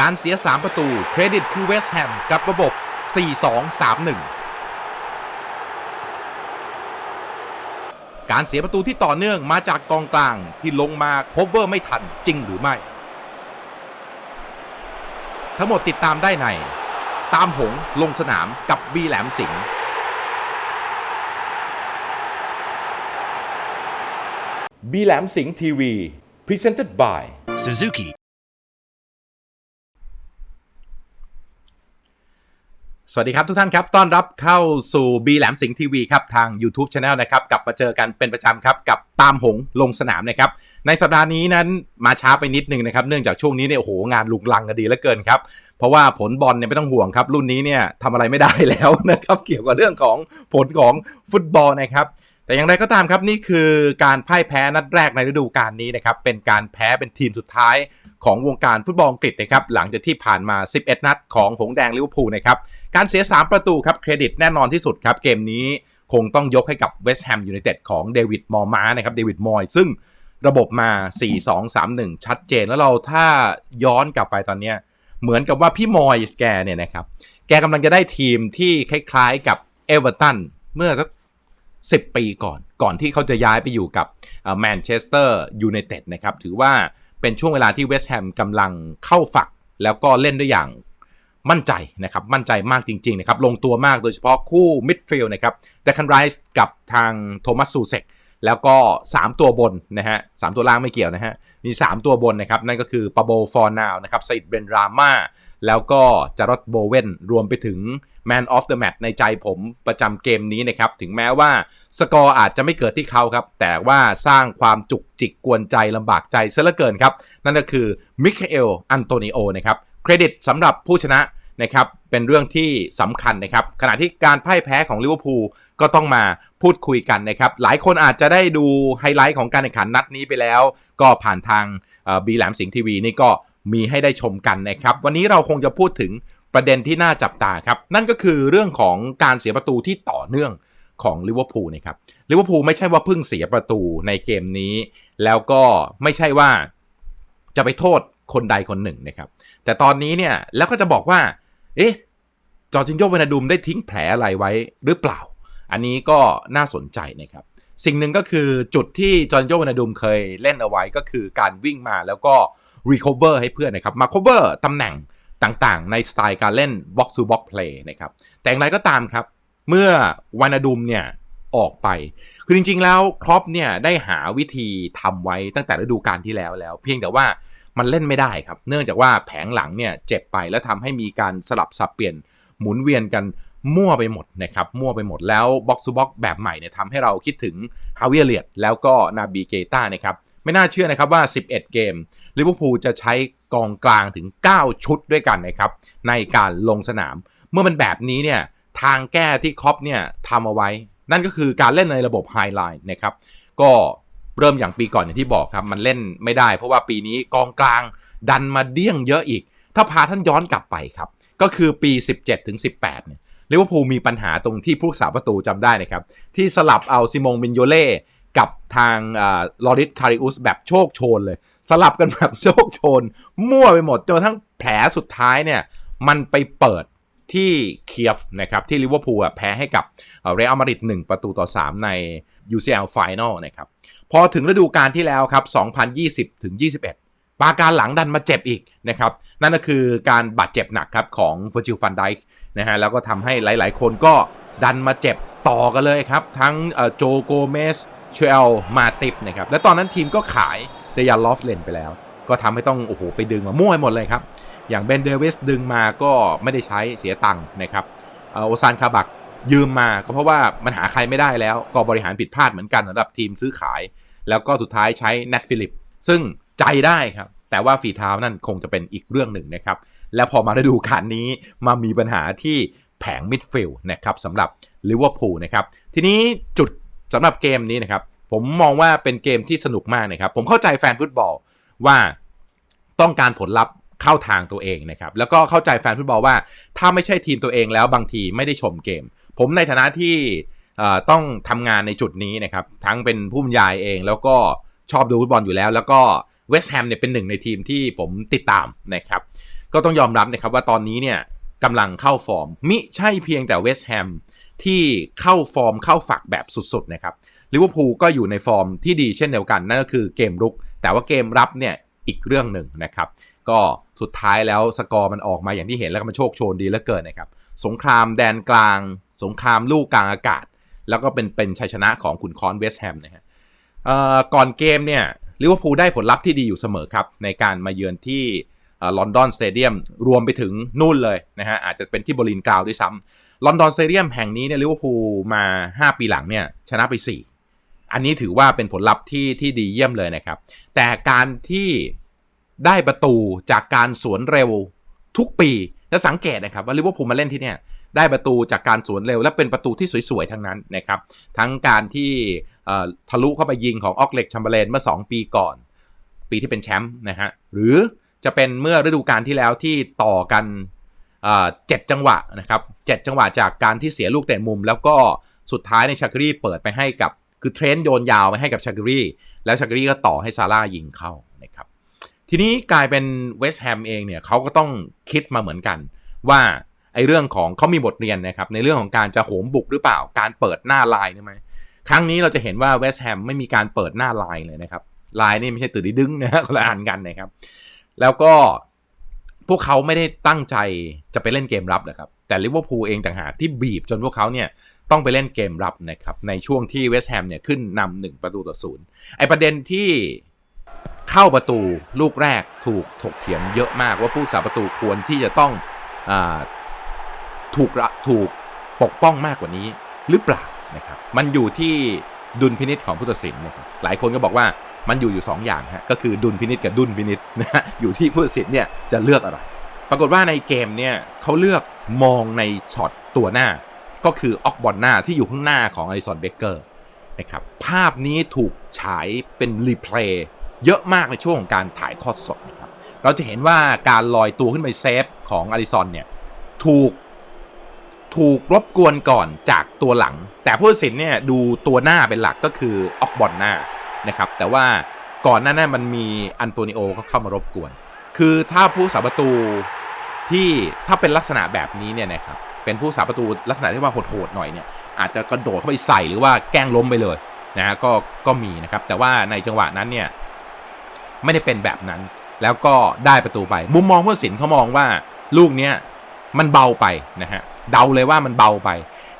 การเสีย 3 ประตู เครดิตคือเวสต์แฮมกับระบบ 4-2-3-1 การเสียประตูที่ต่อเนื่องมาจากกองกลางที่ลงมาโคเวอร์ไม่ทันจริงหรือไม่ ทั้งหมดติดตามได้ใน ตามหงลงสนามกับบีแหลมสิงห์บีแหลมสิงห์ทีวี Presented by Suzuki. สวัสดีครับทุกท่านครับ ต้อนรับเข้าสู่บีแหลมสิงห์ทีวีครับ ทาง YouTube Channel นะครับ กลับมาเจอกันเป็นประจำครับ กับตามหงลงสนามนะครับ ในสัปดาห์นี้นั้นมาช้าไปนิดนึงนะครับ เนื่องจากช่วงนี้เนี่ยโอ้โหงานลุงลังกันดีเหลือเกินครับ เพราะว่าผลบอลเนี่ยไม่ต้องห่วงครับ รุ่นนี้เนี่ยทำอะไรไม่ได้แล้วนะครับ เกี่ยวกับเรื่องของผลของฟุตบอลนะครับแต่อย่างไรก็ตามครับนี่คือการพ่ายแพ้นัดแรกในฤดูกาลนี้นะครับเป็นการแพ้เป็นทีมสุดท้ายของวงการฟุตบอลอังกฤษนะครับหลังจากที่ผ่านมา 11 นัดของหงแดงลิเวอร์พูลนะครับ การเสีย 3 ประตูครับเครดิตแน่นอนที่สุดครับเกมนี้คงต้องยกให้กับเวสต์แฮมยูไนเต็ดของเดวิดมอร์มานะครับเดวิดมอยซึ่งระบบมา 4-2-3-1 ชัดเจนแล้วเราถ้าย้อนกลับไปตอนเนี้ยเหมือนกับว่าพี่มอยส์แกเนี่ยนะครับ แกกำลังจะได้ทีมที่คล้ายๆกับเอเวอร์ตันเมื่อสัก10ปีก่อน ก่อนที่เขาจะย้ายไปอยู่กับแมนเชสเตอร์ยูไนเต็ดนะครับ ถือว่าเป็นช่วงเวลาที่เวสต์แฮมกำลังเข้าฝัก แล้วก็เล่นได้อย่าง มั่นใจนะครับ มั่นใจมากจริงๆนะครับ ลงตัวมากโดยเฉพาะคู่มิดฟิลด์นะครับเดคันไรส์กับทางโทมัสซูเซกแล้วก็ 3 ตัวบนนะฮะสามตัวล่างไม่เกี่ยวนะฮะ มี 3 ตัวบนนะครับ นั่นก็คือปาโบฟอร์นาวนะครับไซด์เบนราม่าแล้วก็จารอดโบเวนรวมไปถึง Man of the Match ในใจผมประจำเกมนี้นะครับ ถึงแม้ว่าสกอร์อาจจะไม่เกิดที่เขาครับ แต่ว่าสร้างความจุกจิกกวนใจลำบากใจซะเหลือเกินครับ นั่นก็คือมิคาเอลอันโตนิโอนะครับ เครดิตสำหรับผู้ชนะนะครับเป็นเรื่องที่สำคัญนะครับ ขณะที่การพ่ายแพ้ของลิเวอร์พูลก็ต้องมาพูดคุยกันนะครับ หลายคนอาจจะได้ดูไฮไลท์ของการแข่งขันนัดนี้ไปแล้ว ก็ผ่านทางบีแหลมสิงห์ทีวีนี่ก็มีให้ได้ชมกันนะครับ วันนี้เราคงจะพูดถึงประเด็นที่น่าจับตาครับ นั่นก็คือเรื่องของการเสียประตูที่ต่อเนื่องของลิเวอร์พูลนะครับลิเวอร์พูลไม่ใช่ว่าเพิ่งเสียประตูในเกมนี้ แล้วก็ไม่ใช่ว่าจะไปโทษ คนใดคนหนึ่งนะครับ แต่ตอนนี้เนี่ยแล้วก็จะบอกว่า เอ๊ะจอร์จินโยเวนาดุมได้ทิ้งแผลอะไรไว้หรือเปล่า อันนี้ก็น่าสนใจนะครับ สิ่งหนึ่งก็คือจุดที่จอร์จินโยเวนาดุมเคยเล่นเอาไว้ก็คือการวิ่งมาแล้วก็ recover ให้เพื่อนนะครับมา cover ตำแหน่งต่างๆ ในสไตล์การเล่น box to box play นะครับ แต่อย่างไรก็ตามครับ เมื่อวานาดุมเนี่ยออกไป คือจริงๆแล้วครอปเนี่ยได้หาวิธีทำไว้ตั้งแต่ฤดูกาลที่แล้วแล้ว เพียงแต่ว่า มันเล่นไม่ได้ครับ เนื่องจากว่าแผงหลังเนี่ยเจ็บไปแล้วทำให้มีการสลับสับเปลี่ยนหมุนเวียนกันมั่วไปหมดนะครับ มั่วไปหมดแล้วบ็อกซ์บ็อกแบบใหม่เนี่ยทำให้เราคิดถึงฮาวิเอเลียดแล้วก็นาบีเกต้านะครับ ไม่น่าเชื่อนะครับว่า 11 เกมลิเวอร์พูลจะใช้กองกลางถึง 9 ชุดด้วยกันนะครับ ในการลงสนาม เมื่อมันแบบนี้เนี่ยทางแก้ที่คอปเนี่ยทำเอาไว้ นั่นก็คือการเล่นในระบบไฮไลน์นะครับ ก็ เริ่มอย่างปีก่อนอย่างที่บอกครับ มันเล่นไม่ได้ เพราะว่าปีนี้กองกลางดันมาเดี้ยงเยอะอีก ถ้าพาท่านย้อนกลับไปครับ ก็คือปี 17ถึง18เนี่ยลิเวอร์พูลมีปัญหาตรงที่ผู้รักษาประตูจำได้นะครับ ที่สลับเอาซิมงมินโยเล่กับทางลอริสคาริอุสแบบโชคโชนเลย สลับกันแบบโชคโชน มั่วไปหมดจนทั่งแผลสุดท้ายเนี่ยมันไปเปิดที่เคียฟนะครับที่ลิเวอร์พูลแพ้ให้กับเรอัลมาดริด1ประตูต่อ 3 ใน UCL Final นะครับ พอถึงฤดูกาลที่แล้วครับ 2020 ถึง 21 ปาการหลังดันมาเจ็บอีกนะครับ นั่นก็คือการบาดเจ็บหนักครับของเวอร์จิลฟันไดค์นะฮะ แล้วก็ทำให้หลาย ๆ คนก็ดันมาเจ็บต่อกันเลยครับ ทั้งโจโกเมสเชลมาติปนะครับ และตอนนั้นทีมก็ขายเดยานลอฟเลนไปแล้ว ก็ทำให้ต้องโอ้โหไปดึงมามั่วให้หมดเลยครับ อย่างเบนเดวิสดึงมาก็ไม่ได้ใช้เสียตังค์นะครับโอซานคาบัก ยืมมาก็เพราะว่ามันหาใครไม่ได้แล้วก็บริหารผิดพลาดเหมือนกันสำหรับทีมซื้อขาย แล้วก็สุดท้ายใช้แนทฟิลิปซึ่งใจได้ครับ แต่ว่าฝีเท้านั่นคงจะเป็นอีกเรื่องหนึ่งนะครับ แล้วพอมาฤดูกาลนี้มามีปัญหาที่แผงมิดฟิลด์นะครับสำหรับลิเวอร์พูลนะครับทีนี้จุดสำหรับเกมนี้นะครับ ผมมองว่าเป็นเกมที่สนุกมากนะครับ ผมเข้าใจแฟนฟุตบอลว่าต้องการผลลัพธ์เข้าทางตัวเองนะครับ แล้วก็เข้าใจแฟนฟุตบอลว่า ถ้าไม่ใช่ทีมตัวเองแล้วบางทีไม่ได้ชมเกม ผมในฐานะที่ต้องทำงานในจุดนี้นะครับ ทั้งเป็นผู้บรรยายเองแล้วก็ชอบดูฟุตบอลอยู่แล้ว แล้วก็เวสต์แฮมเนี่ยเป็นหนึ่งในทีมที่ผมติดตามนะครับ ก็ต้องยอมรับนะครับว่าตอนนี้เนี่ยกำลังเข้าฟอร์ม มิใช่เพียงแต่เวสต์แฮมที่เข้าฟอร์มเข้าฝักแบบสุดๆนะครับลิเวอร์พูลก็อยู่ในฟอร์มที่ดีเช่นเดียวกัน นั่นก็คือเกมรุก แต่ว่าเกมรับเนี่ยอีกเรื่องหนึ่งนะครับ ก็สุดท้ายแล้วสกอร์มันออกมาอย่างที่เห็นแล้วก็มันโชคโชนดีเหลือเกินนะครับ สงครามแดนกลาง สงครามลูกกลางอากาศ แล้วก็เป็นเป็นชัยชนะของขุนคอนเวสต์แฮมนะฮะก่อนเกมเนี่ยลิเวอร์พูลได้ผลลัพธ์ที่ดีอยู่เสมอครับ ในการมาเยือนที่ลอนดอนสเตเดียมรวมไปถึงนู่นเลยนะฮะอาจจะเป็นที่บรินกาวด้วยซ้ำลอนดอนสเตเดียมแห่งนี้เนี่ยลิเวอร์พูลมา 5 ปีหลังเนี่ยชนะไป 4 อันนี้ถือว่าเป็นผลลัพธ์ที่ที่ดีเยี่ยมเลยนะครับ แต่การที่ได้ประตูจากการสวนเร็วทุกปีจะสังเกตนะครับว่าลิเวอร์พูลมาเล่นที่เนี่ย ได้ประตูจากการสวนเร็ว และเป็นประตูที่สวยๆ ทั้งนั้นนะครับ ทั้งการที่ทะลุเข้าไปยิงของออกเล็กชัมเบอร์เลนเมื่อ 2 ปีก่อน ปีที่เป็นแชมป์นะฮะหรือจะเป็นเมื่อฤดูกาลที่แล้วที่ต่อกันเจ็ดจังหวะนะครับเจ็ดจังหวะจากการที่เสียลูกเตะมุม แล้วก็สุดท้ายในชากรีเปิดไปให้กับคือเทรนโยนยาวไปให้กับชากรีแล้วชากรีก็ต่อให้ซาร่ายิงเข้านะครับทีนี้กลายเป็นเวสต์แฮมเองเนี่ยเขาก็ต้องคิดมาเหมือนกันว่า อ้เรื่องของเขามีบทเรียนนะครับในเรื่องของการจะโหมบุกหรือเปล่าการเปิดหน้าลายนี่ไหมครั้งนี้เราจะเห็นว่าเวสต์แฮมไม่มีการเปิดหน้าลายเลยนะครับลายนี่ไม่ใช่ตื่นดึงนะคนละอันกันนะครับ แล้วก็พวกเขาไม่ได้ตั้งใจจะไปเล่นเกมรับนะครับแต่ลิเวอร์พูลเองต่างหากที่บีบจนพวกเขาเนี่ยต้องไปเล่นเกมรับนะครับในช่วงที่เวสต์แฮมเนี่ยขึ้นนำหนึ่งประตูต่อศูนย์ไอประเด็นที่เข้าประตูลูกแรกถูกถกเถียงเยอะมากว่าผู้สาประตูควรที่จะต้องอ ถูกระถูกปกป้องมากกว่านี้หรือเปล่านะครับ มันอยู่ที่ดุลพินิษของผู้ตัดสินนะครับหลายคนก็บอกว่ามันอยู่อยู่ 2 อย่างฮะก็คือดุลพินิษกับดุลพินิษนะฮะอยู่ที่ผู้ตัดสินเนี่ยจะเลือกอะไร ปรากฏว่าในเกมเนี่ยเขาเลือกมองในช็อตตัวหน้า ก็คือออกบอลหน้าที่อยู่ข้างหน้าของอลิสันเบเกอร์นะครับภาพนี้ถูกฉายเป็นรีเพลย์เยอะมากในช่วงของการถ่ายทอดสดนะครับเราจะเห็นว่าการลอยตัวขึ้นไปเซฟของอลิซอนเนี่ยถูก ถูกรบกวนก่อนจากตัวหลัง แต่ผู้ตัดสินเนี่ยดูตัวหน้าเป็นหลักก็คือออกบอลหน้านะครับแต่ว่าก่อนหน้านั้นมันมีอันโตนิโอก็เข้ามารบกวน คือถ้าผู้สาประตูที่ถ้าเป็นลักษณะแบบนี้เนี่ยนะครับเป็นผู้สาประตูลักษณะที่ว่าโหดๆหน่อยเนี่ยอาจจะกระโดดเข้าไปใส่หรือว่าแกล้งล้มไปเลยนะฮะก็ก็มีนะครับแต่ว่าในจังหวะนั้นเนี่ยไม่ได้เป็นแบบนั้น แล้วก็ได้ประตูไป มุมมองผู้สินเขามองว่าลูกเนี้ยมันเบาไปนะฮะ เดาเลยว่ามันเบาไป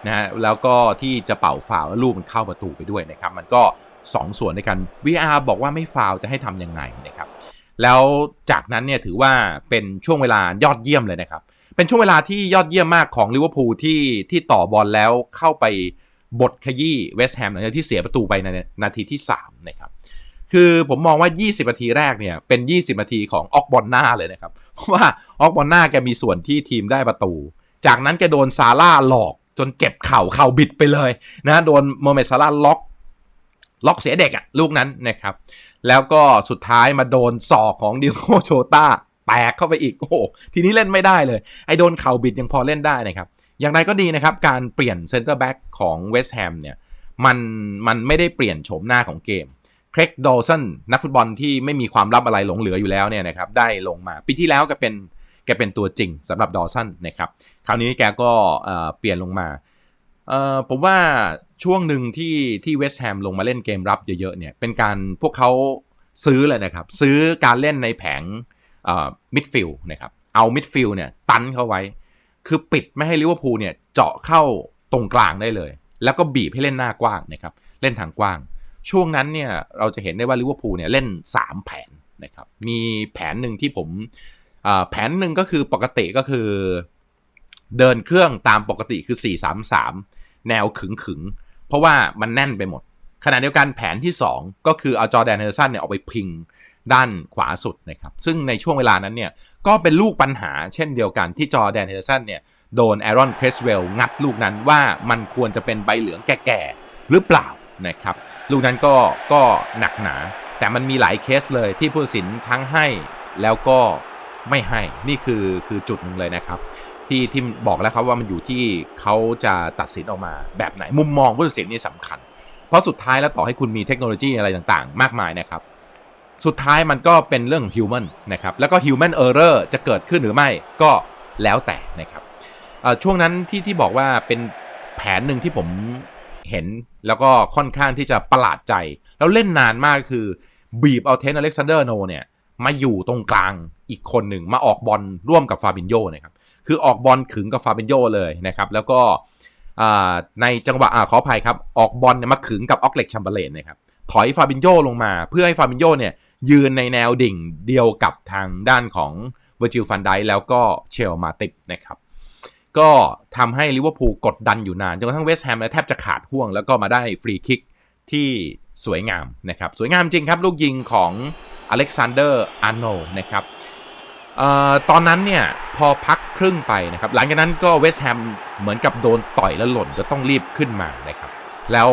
นะฮะแล้วก็ที่จะเป่าฝาวแล้วลูกมันเข้าประตูไปด้วยนะครับ มันก็ 2 ส่วนในการ VR บอกว่าไม่ฟาวจะให้ทำยังไงนะครับ แล้วจากนั้นเนี่ยถือว่าเป็นช่วงเวลายอดเยี่ยมเลยนะครับ เป็นช่วงเวลาที่ยอดเยี่ยมมากของลิเวอร์พูลที่ที่ต่อบอลแล้วเข้าไปบทขยี้เวสต์แฮมหลังจากที่เสียประตูไปในนาทีที่3นะครับคือผมมองว่า 20 นาทีแรกเนี่ย เป็น 20 นาทีของออกบอลหน้าเลยนะครับ เพราะว่าออกบอลหน้าแกมีส่วนที่ทีมได้ประตู จากนั้นแกโดนซาร่าหลอกจนเจ็บเข่าเข่าบิดไปเลยนะ โดนโมเมดซาร่าล็อกล็อกเสียเด็กอะลูกนั้นนะครับ แล้วก็สุดท้ายมาโดนศอกของดิโกโชตาแตกเข้าไปอีกโอ้ทีนี้เล่นไม่ได้เลย ไอ้โดนเข่าบิดยังพอเล่นได้นะครับ อย่างไรก็ดีนะครับ การเปลี่ยนเซนเตอร์แบ็กของเวสต์แฮมเนี่ยมันมันไม่ได้เปลี่ยนโฉมหน้าของเกมเครกดอลสันนักฟุตบอลที่ไม่มีความลับอะไรหลงเหลืออยู่แล้วเนี่ยนะครับได้ลงมา ปีที่แล้วก็เป็น แกเป็นตัวจริงสำหรับดอสันนะครับคราวนี้แกก็เปลี่ยนลงมาผมว่าช่วงหนึ่งที่ที่เวสต์แฮมลงมาเล่นเกมรับเยอะๆเนี่ยเป็นการพวกเขาซื้อเลยนะครับ ซื้อการเล่นในแผงมิดฟิลด์นะครับเอามิดฟิลด์เนี่ยตันเข้าไว้ คือปิดไม่ให้ลิเวอร์พูลเนี่ยเจาะเข้าตรงกลางได้เลย แล้วก็บีบให้เล่นหน้ากว้างนะครับเล่นทางกว้าง ช่วงนั้นเนี่ยเราจะเห็นได้ว่าลิเวอร์พูลเนี่ยเล่น 3 แผนนะครับมีแผนหนึ่งที่ผม แผนหนึ่งก็คือปกติก็คือ เดินเครื่องตามปกติคือ 4-3-3 แนวขึงขึงเพราะว่ามันแน่นไปหมด ขณะเดียวกันแผนที่ 2 ก็คือเอาจอแดนเฮอร์สันเนี่ยออกไปพิงด้านขวาสุดนะครับ ซึ่งในช่วงเวลานั้นเนี่ย ก็เป็นลูกปัญหาเช่นเดียวกันที่จอแดนเฮอร์สันเนี่ย โดนแอรอนเครสเวลงัดลูกนั้นว่ามันควรจะเป็นใบเหลืองแก่ๆหรือเปล่านะครับ ลูกนั้นก็ก็หนักหนา แต่มันมีหลายเคสเลยที่ผู้สินทั้งให้แล้วก็ ไม่ให้นี่คือคือจุดหนึ่งเลยนะครับ ที่ที่บอกแล้วครับว่ามันอยู่ที่เขาจะตัดสินออกมาแบบไหนมุมมองผู้ตัดสินนี่สำคัญ เพราะสุดท้ายแล้วต่อให้คุณมีเทคโนโลยีอะไรต่างๆ มากมายนะครับ สุดท้ายมันก็เป็นเรื่องของ human นะครับแล้วก็ human error จะเกิดขึ้นหรือไม่ก็แล้วแต่นะครับช่วงนั้นที่ที่บอกว่าเป็นแผนหนึ่งที่ผมเห็นแล้วก็ค่อนข้างที่จะประหลาดใจ แล้วเล่นนานมากคือบีบเอาเทนอเล็กซานเดอร์โนเนี่ย มาอยู่ตรงกลางอีกคนหนึ่งมาออกบอลร่วมกับฟาบินโยนะครับคือออกบอลขึงกับฟาบินโยเลยนะครับแล้วก็ในจังหวะอ่าขออภัยครับออกบอลเนี่ยมาขึงกับออกเล็กชัมเบอร์เลนนะครับถอยฟาบินโยลงมา เพื่อให้ฟาบินโยเนี่ยยืนในแนวดิ่งเดียวกับทางด้านของเวอร์จิลฟันไดแล้วก็เชลมาติปนะครับก็ทำให้ลิเวอร์พูลกดดันอยู่นานจนกระทั่งเวสต์แฮมแทบจะขาดห่วงแล้วก็มาได้ฟรีคิกที่ สวยงามนะครับสวยงามจริงครับลูกยิงของอเล็กซานเดอร์อาร์โนนะครับออตอนนั้นเนี่ยพอพักครึ่งไปนะครับหลังจากนั้นก็เวสต์แฮมเหมือนกับโดนต่อยแล้วหล่นก็ต้องรีบขึ้นมานะครับแล้ว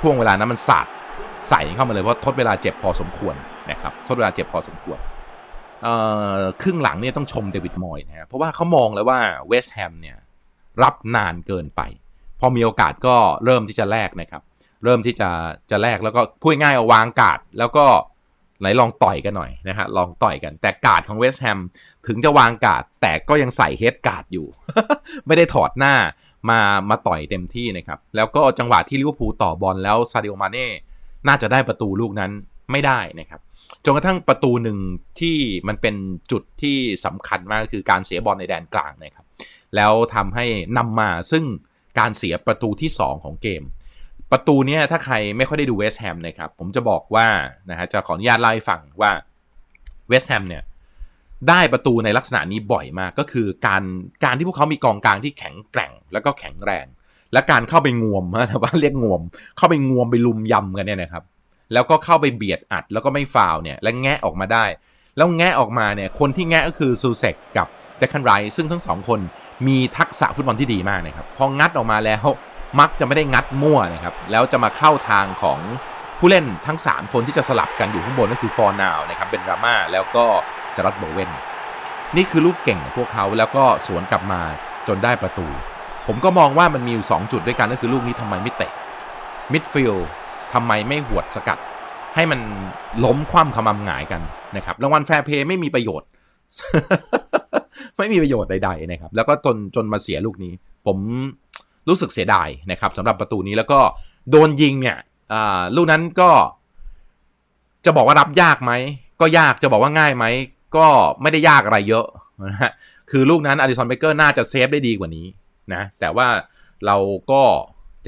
ช่วงเวลานั้นมันสาดใส่เข้ามาเลยเพราะทดเวลาเจ็บพอสมควรนะครับทดเวลาเจ็บพอสมควรครึ่งหลังเนี่ยต้องชมเดวิดมอยส์นะครับเพราะว่าเขามองแล้วว่าเวสต์แฮมเนี่ยรับนานเกินไป พอมีโอกาสก็เริ่มที่จะแลกนะครับ เริ่มที่จะจะแลกแล้วก็พูดง่ายเอาวางกาดแล้วก็ไหนลองต่อยกันหน่อยนะฮะลองต่อยกัน แต่กาดของเวสต์แฮมถึงจะวางกาดแต่ก็ยังใส่เฮดกาดอยู่ ไม่ได้ถอดหน้ามามาต่อยเต็มที่นะครับ แล้วก็จังหวะที่ลิเวอร์พูลต่อบอลแล้วซาดิโอมาเน่น่าจะได้ประตูลูกนั้นไม่ได้นะครับจนกระทั่งประตูหนึ่งที่มันเป็นจุดที่สำคัญมากคือการเสียบอลในแดนกลางนะครับ แล้วทำให้นำมาซึ่งการเสียประตูที่ 2 ของเกม ประตูเนี้ยถ้าใครไม่ค่อยได้ดูเวสต์แฮมนะครับ ผมจะบอกว่านะฮะจะขออนุญาตเล่าให้ฟังว่าเวสต์แฮมเนี่ยได้ประตูในลักษณะนี้บ่อยมากก็คือการการที่พวกเขามีกองกลางที่แข็งแกร่ง แล้วก็แข็งแรง และการเข้าไปงวมนะแต่ว่าเรียกงวม เข้าไปงวมไปลุมยำกันเนี่ยนะครับ แล้วก็เข้าไปเบียดอัดแล้วก็ไม่ฟาวเนี่ยและแงะออกมาได้ แล้วแงะออกมาเนี่ยคนที่แงะก็คือซูเซกกับเดคันไรซึ่งทั้งสองคนมีทักษะฟุตบอลที่ดีมากนะครับพองัดออกมาแล้ว มักจะไม่ได้งัดมั่วนะครับ แล้วจะมาเข้าทางของผู้เล่นทั้ง 3 คนที่จะสลับกันอยู่ข้างบนก็คือฟอร์นาวนะครับเบนราม่าแล้วก็จารัตโบเวนนี่คือลูกเก่งของพวกเขาแล้วก็สวนกลับมาจนได้ประตู ผมก็มองว่ามันมีอยู่ 2 จุดด้วยกันก็คือลูกนี้ทำไมไม่เตะมิดฟิลด์ทำไมไม่หวดสกัด ให้มันล้มคว่ำขมำหงายกันนะครับรางวัลแฟร์เพย์ไม่มีประโยชน์ ไม่มีประโยชน์ใดๆนะครับ แล้วก็จนจนมาเสียลูกนี้ ผม รู้สึกเสียดายนะครับสำหรับประตูนี้แล้วก็โดนยิงเนี่ยลูกนั้นก็ จะบอกว่ารับยากไหมก็ยากจะบอกว่าง่ายไหมก็ไม่ได้ยากอะไรเยอะนะฮะคือลูกนั้นอดิสันเบเกอร์น่าจะเซฟได้ดีกว่านี้นะแต่ว่าเราก็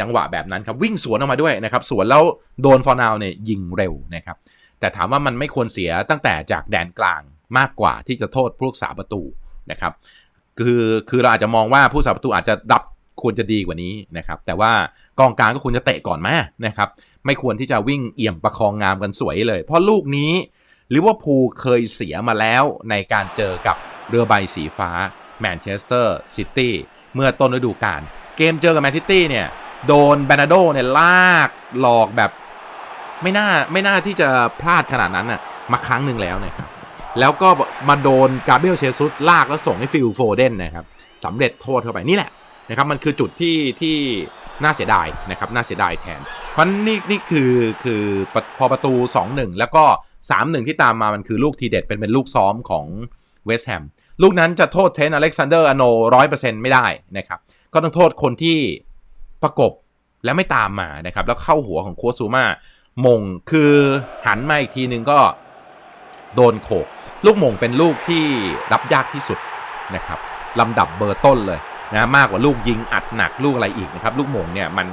จังหวะแบบนั้นครับวิ่งสวนออกมาด้วยนะครับ สวนแล้วโดนฟอร์นาวเนี่ยยิงเร็วนะครับ แต่ถามว่ามันไม่ควรเสียตั้งแต่จากแดนกลางมากกว่าที่จะโทษผู้รักษาประตูนะครับ คือคือเราอาจจะมองว่าผู้รักษาประตูอาจจะรับ ควรจะดีกว่านี้นะครับ แต่ว่ากองกลางก็ควรจะเตะก่อนไหมนะครับ ไม่ควรที่จะวิ่งเอี่ยมประคองงามกันสวยเลย เพราะลูกนี้ลิเวอร์พูลเคยเสียมาแล้วในการเจอกับเรือใบสีฟ้าแมนเชสเตอร์ซิตี้เมื่อต้นฤดูกาลเกมเจอกับแมนซิตี้เนี่ยโดนแบนาโดเนี่ยลากหลอกแบบไม่น่าไม่น่าที่จะพลาดขนาดนั้นน่ะมาครั้งหนึ่งแล้วนะครับแล้วก็มาโดนกาเบรียลเชซุสลากแล้วส่งให้ฟิลโฟเดนนะครับสำเร็จโทษเข้าไปนี่แหละ นะครับมันคือจุดที่ที่น่าเสียดายนะครับน่าเสียดายแทน เพราะนี่นี่คือคือพอประตู 2-1 แล้วก็ 3-1 ที่ตามมามันคือลูกทีเด็ดเป็นเป็นลูกซ้อมของเวสต์แฮมลูกนั้นจะโทษเทนอเล็กซานเดอร์อโนร้อยเปอร์เซ็นต์ไม่ได้นะครับ ก็ต้องโทษคนที่ประกบและไม่ตามมานะครับ แล้วเข้าหัวของโคซูมามงคือหันมาอีกทีนึงก็โดนโขก ลูกมงเป็นลูกที่รับยากที่สุดนะครับลำดับเบอร์ต้นเลย นะมากกว่าลูกยิงอัดหนักลูกอะไรอีกนะครับลูกมงเนี่ยมัน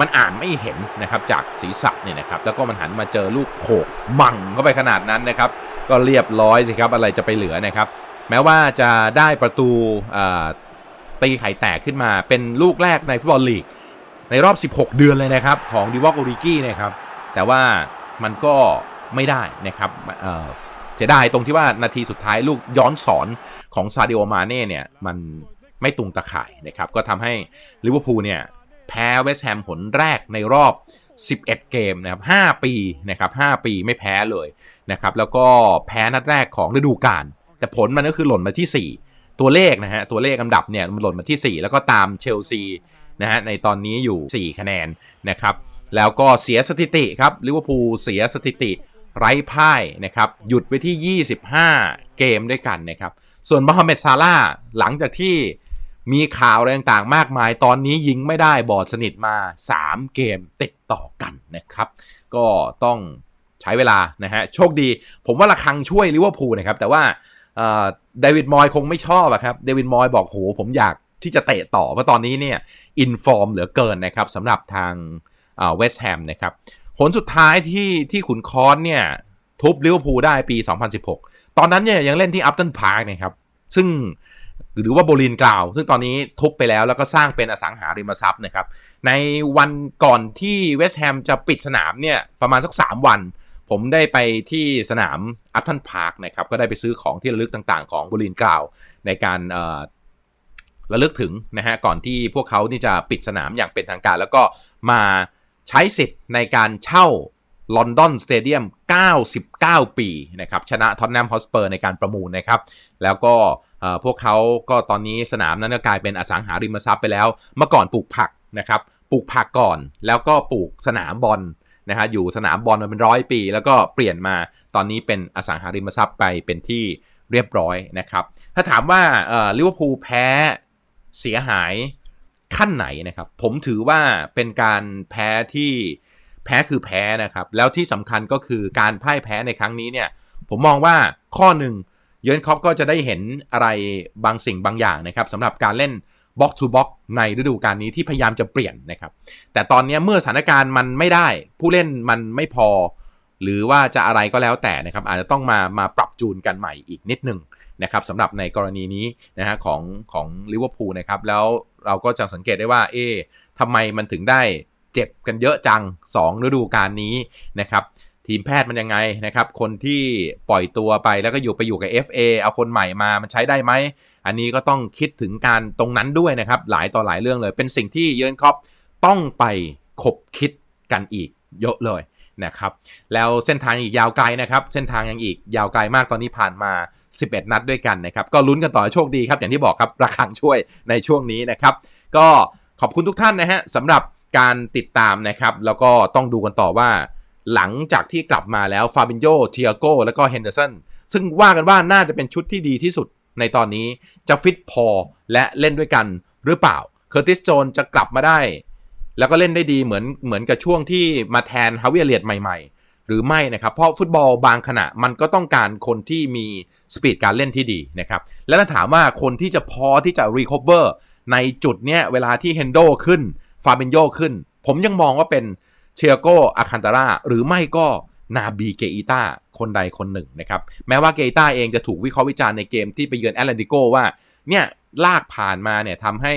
มันอ่านไม่เห็นนะครับจากศีรษะเนี่ยนะครับแล้วก็มันหันมาเจอลูกโขกมั่งเข้าไปขนาดนั้นนะครับก็เรียบร้อยสิครับอะไรจะไปเหลือนะครับแม้ว่าจะได้ประตูตีไข่แตกขึ้นมาเป็นลูกแรกในฟุตบอลลีก ในรอบ 16 เดือนเลยนะครับของดิวอกโอริกี้นะครับแต่ว่ามันก็ไม่ได้นะครับเอ่อเสียดายตรงที่ว่านาทีสุดท้ายลูกย้อนสอนของซาดิโอมาเน่เนี่ยมัน ไม่ตุงตะข่ายนะครับก็ทำให้ลิเวอร์พูลเนี่ยแพ้เวสต์แฮมผลแรกในรอบ 11 เกมนะครับ 5 ปีนะครับ 5 ปีไม่แพ้เลยนะครับ แล้วก็แพ้นัดแรกของฤดูกาล แต่ผลมันก็คือหล่นมาที่ 4 ตัวเลขนะฮะ ตัวเลขอันดับเนี่ยมันหล่นมาที่ 4 แล้วก็ตามเชลซีนะฮะในตอนนี้อยู่ 4 คะแนนนะครับ แล้วก็เสียสถิติครับ ลิเวอร์พูลเสียสถิติไร้พ่ายนะครับ หยุดไว้ที่ 25 เกมด้วยกันนะครับ ส่วนมฮัมเหม็ดซาร่าหลังจากที่ มีข่าวอะไรต่างๆ มากมาย ตอนนี้ยิงไม่ได้บอดสนิทมา 3 เกมติดต่อกันนะครับ ก็ต้องใช้เวลานะฮะ โชคดี ผมว่าระคังช่วยลิเวอร์พูลนะครับ แต่ว่าเดวิดมอยคงไม่ชอบอะครับ เดวิดมอยบอกโหผมอยากที่จะเตะต่อ เพราะตอนนี้เนี่ยอินฟอร์มเหลือเกินนะครับสำหรับทางเวสต์แฮมนะครับ ผลสุดท้ายที่ที่ขุนคอนเนี่ยทุบลิเวอร์พูลได้ปี 2016 ตอนนั้นเนี่ยยังเล่นที่อัปตันพาร์คนะครับ ซึ่ง หรือว่าโบลินกล่าว ซึ่งตอนนี้ทุบไปแล้วแล้วก็สร้างเป็นอสังหาริมทรัพย์นะครับ ในวันก่อนที่เวสต์แฮมจะปิดสนามเนี่ยประมาณสัก 3 วัน ผมได้ไปที่สนามอัปตันพาร์คนะครับ ก็ได้ไปซื้อของที่ระลึกต่างๆ ของโบลินกล่าว ในการระลึกถึงนะฮะก่อนที่พวกเขานี่จะปิดสนามอย่างเป็นทางการ แล้วก็มาใช้สิทธิ์ในการเช่า ลอนดอนสเตเดียม 99 ปีนะครับชนะท็อตแนมฮอสเปอร์ในการประมูลนะครับ แล้วก็พวกเขาก็ตอนนี้สนามนั้นก็กลายเป็นอสังหาริมทรัพย์ไปแล้ว เมื่อก่อนปลูกผักนะครับปลูกผักก่อนแล้วก็ปลูกสนามบอลนะฮะอยู่สนามบอลมาเป็นร้อยปี แล้วก็เปลี่ยนมาตอนนี้เป็นอสังหาริมทรัพย์ไปเป็นที่เรียบร้อยนะครับ ถ้าถามว่าลิเวอร์พูลแพ้เสียหายขั้นไหนนะครับ ผมถือว่าเป็นการแพ้ที่ แพ้คือแพ้นะครับ แล้วที่สำคัญก็คือการพ่ายแพ้ในครั้งนี้เนี่ย ผมมองว่าข้อหนึ่งเยร์นคอปก็จะได้เห็นอะไรบางสิ่งบางอย่างนะครับสำหรับการเล่นบ็อก to บ็อกในฤดูกาลนี้ที่พยายามจะเปลี่ยนนะครับ แต่ตอนนี้เมื่อสถานการณ์มันไม่ได้ ผู้เล่นมันไม่พอ หรือว่าจะอะไรก็แล้วแต่นะครับ อาจจะต้องมามาปรับจูนกันใหม่อีกนิดนึงนะครับสำหรับในกรณีนี้นะฮะของของลิเวอร์พูลนะครับ แล้วเราก็จะสังเกตได้ว่า เอ๊ะทำไมมันถึงได้ เจ็บกันเยอะจัง 2 ฤดูกาลนี้นะครับทีมแพทย์มันยังไงนะครับ คนที่ปล่อยตัวไปแล้วก็อยู่ไปอยู่กับ FA เอาคนใหม่มามันใช้ได้ไหม อันนี้ก็ต้องคิดถึงการตรงนั้นด้วยนะครับ หลายต่อหลายเรื่องเลย เป็นสิ่งที่เยร์นคล็อปต้องไปคบคิดกันอีกเยอะเลยนะครับ แล้วเส้นทางอีกยาวไกลนะครับ เส้นทางยังอีกยาวไกลมากตอนนี้ผ่านมา 11 นัดด้วยกันนะครับ ก็ลุ้นกันต่อโชคดีครับ อย่างที่บอกครับระคังช่วยในช่วงนี้นะครับ ก็ขอบคุณทุกท่านนะฮะสำหรับ การติดตามนะครับ แล้วก็ต้องดูกันต่อว่าหลังจากที่กลับมาแล้วฟาบินโยเทียโกแล้วก็เฮนเดอร์สันซึ่งว่ากันว่าน่าจะเป็นชุดที่ดีที่สุดในตอนนี้จะฟิตพอและเล่นด้วยกันหรือเปล่าเคอร์ติสโจนจะกลับมาได้ แล้วก็เล่นได้ดีเหมือนเหมือนกับช่วงที่มาแทนฮาวิเอเลียดใหม่ ๆ หรือไม่นะครับ เพราะฟุตบอลบางขณะมันก็ต้องการคนที่มีสปีดการเล่นที่ดีนะครับ แล้วถ้าถามว่าคนที่จะพอที่จะรีคอเวอร์ในจุดเนี้ยเวลาที่เฮนโดขึ้น ฟาบินโยขึ้น ผมยังมองว่าเป็นเชียโกอาคันตาร่าหรือไม่ก็นาบีเกอิต้าคนใดคนหนึ่งนะครับ แม้ว่าเกอิต้าเองจะถูกวิเคราะห์วิจารณ์ในเกมที่ไปเยือนแอตเลนติโกว่า เนี่ย ลากผ่านมาเนี่ยทำให้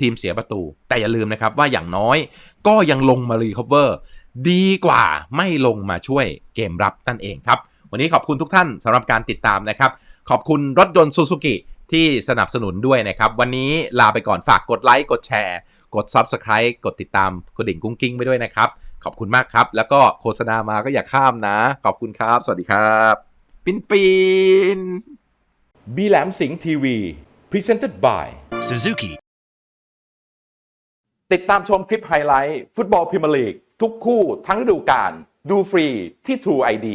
ทีมเสียประตู แต่อย่าลืมนะครับว่าอย่างน้อยก็ยังลงมารีคอเวอร์ดีกว่าไม่ลงมาช่วยเกมรับนั่นเองครับ วันนี้ขอบคุณทุกท่านสำหรับการติดตามนะครับ ขอบคุณรถยนต์ซูซูกิ ที่สนับสนุนด้วยนะครับ วันนี้ลาไปก่อนฝากกดไลค์กดแชร์ กด Subscribe กดติดตามกดดิ่งกุ้งกิ้งไปด้วยนะครับ ขอบคุณมากครับ แล้วก็โฆษณามาก็อย่าข้ามนะ ขอบคุณครับ สวัสดีครับ ปินปินบีแหลมสิงห์ทีวี Presented by Suzuki ติดตามชมคลิปไฮไลท์ ฟุตบอลพรีเมียร์ลีก ทุกคู่ทั้งฤดูกาลดูฟรีที่ True ID